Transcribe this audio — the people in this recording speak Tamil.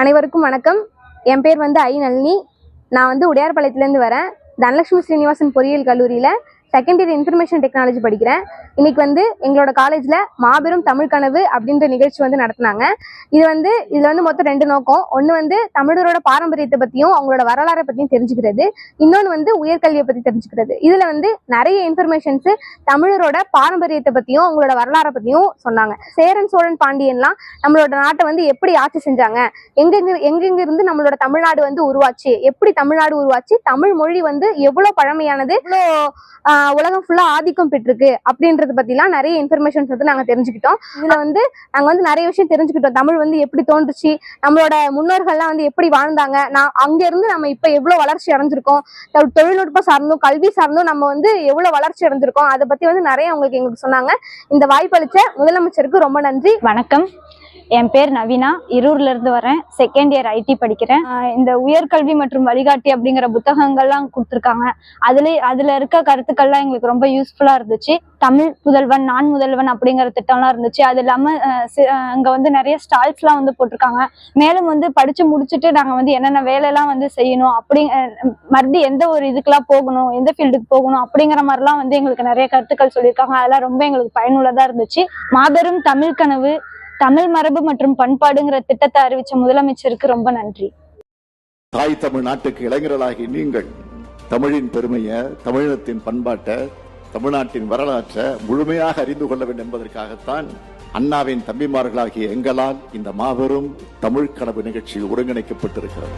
அனைவருக்கும் வணக்கம். என் பேர் வந்து ஐ நளினி நான் வந்து உடையார்பாளையத்துலேருந்து வரேன். தனலட்சுமி ஸ்ரீனிவாசன் பொறியியல் கல்லூரியில் செகண்ட் இயர் இன்ஃபர்மேஷன் டெக்னாலஜி படிக்கிறேன். இன்னைக்கு வந்து எங்களோட காலேஜில் மாபெரும் தமிழ் கனவு அப்படின்ற நிகழ்ச்சி வந்து நடத்துனாங்க. இது வந்து இதில் வந்து மொத்தம் ரெண்டு நோக்கம். ஒன்று வந்து தமிழரோட பாரம்பரியத்தை பற்றியும் அவங்களோட வரலாறை பற்றியும் தெரிஞ்சுக்கிறது. இன்னொன்று வந்து உயர்கல்வியை பற்றி தெரிஞ்சுக்கிறது. இதில் வந்து நிறைய இன்ஃபர்மேஷன்ஸு தமிழரோட பாரம்பரியத்தை பற்றியும் அவங்களோட வரலாறை பற்றியும் சொன்னாங்க. சேரன் சோழன் பாண்டியன்லாம் நம்மளோட நாட்டை வந்து எப்படி ஆட்சி செஞ்சாங்க? எங்கெங்க எங்கெங்க இருந்து நம்மளோட தமிழ்நாடு வந்து உருவாச்சு? எப்படி தமிழ்நாடு உருவாச்சு? தமிழ் மொழி வந்து எவ்வளோ பழமையானது? எவ்வளோ ஆஹ், உலகம் ஃபுல்லாக ஆதிக்கம் பெற்றிருக்கு அப்படின்றத பற்றிலாம் நிறைய இன்ஃபர்மேஷன்ஸ் வந்து நாங்கள் தெரிஞ்சுக்கிட்டோம். இதில் வந்து நாங்கள் வந்து நிறைய விஷயம் தெரிஞ்சுக்கிட்டோம். தமிழ் வந்து எப்படி தோன்றுச்சு நம்மளோட முன்னோர்கள்லாம் வந்து எப்படி வாழ்ந்தாங்க நான் அங்கேருந்து நம்ம இப்போ எவ்வளோ வளர்ச்சி அடைஞ்சிருக்கோம் தொழில்நுட்பம் சார்ந்தும் கல்வி சார்ந்தும் நம்ம வந்து எவ்வளோ வளர்ச்சி அடைஞ்சிருக்கோம் அதை பற்றி வந்து நிறைய அவங்களுக்கு எங்களுக்கு சொன்னாங்க. இந்த வாய்ப்பளிச்ச முதலமைச்சருக்கு ரொம்ப நன்றி. வணக்கம். என் பேர் நவீனா. இருூர்ல இருந்து வரேன். செகண்ட் இயர் ஐடி படிக்கிறேன். இந்த உயர்கல்வி மற்றும் வழிகாட்டி அப்படிங்கிற புத்தகங்கள்லாம் கொடுத்துருக்காங்க. அதுல அதுல இருக்க கருத்துக்கள்லாம் எங்களுக்கு ரொம்ப யூஸ்ஃபுல்லா இருந்துச்சு. தமிழ் புதல்வன் நான் முதல்வன் அப்படிங்கிற திட்டம்லாம் இருந்துச்சு. அது இல்லாம அங்கே அங்க வந்து நிறைய ஸ்டால்ஸ்லாம் வந்து போட்டிருக்காங்க. மேலும் வந்து படிச்சு முடிச்சுட்டு நாங்க வந்து என்னென்ன வேலையெல்லாம் வந்து செய்யணும் அப்படி ஆஹ் மறுபடியும் எந்த ஒரு இதுக்கெல்லாம் போகணும் எந்த ஃபீல்டுக்கு போகணும் அப்படிங்கிற மாதிரிலாம் வந்து எங்களுக்கு நிறைய கருத்துக்கள் சொல்லியிருக்காங்க. அதெல்லாம் ரொம்ப எங்களுக்கு பயனுள்ளதா இருந்துச்சு. மாபெரும் தமிழ் கனவு தமிழ் மரபு மற்றும் பண்பாடுங்கிற திட்டத்தை அறிவிச்ச முதலமைச்சருக்கு ரொம்ப நன்றி. தாய் தமிழ் நாட்டுக்கு இளைஞர்களாகி நீங்கள் தமிழின் பெருமையை தமிழினத்தின் பண்பாட்டை தமிழ்நாட்டின் வரலாற்றை முழுமையாக அறிந்து கொள்ள வேண்டும் என்பதற்காகத்தான் அண்ணாவின் தம்பிமார்களாகிய எங்களால் இந்த மாபெரும் தமிழ் கனவு நிகழ்ச்சி ஒருங்கிணைக்கப்பட்டிருக்கிறது.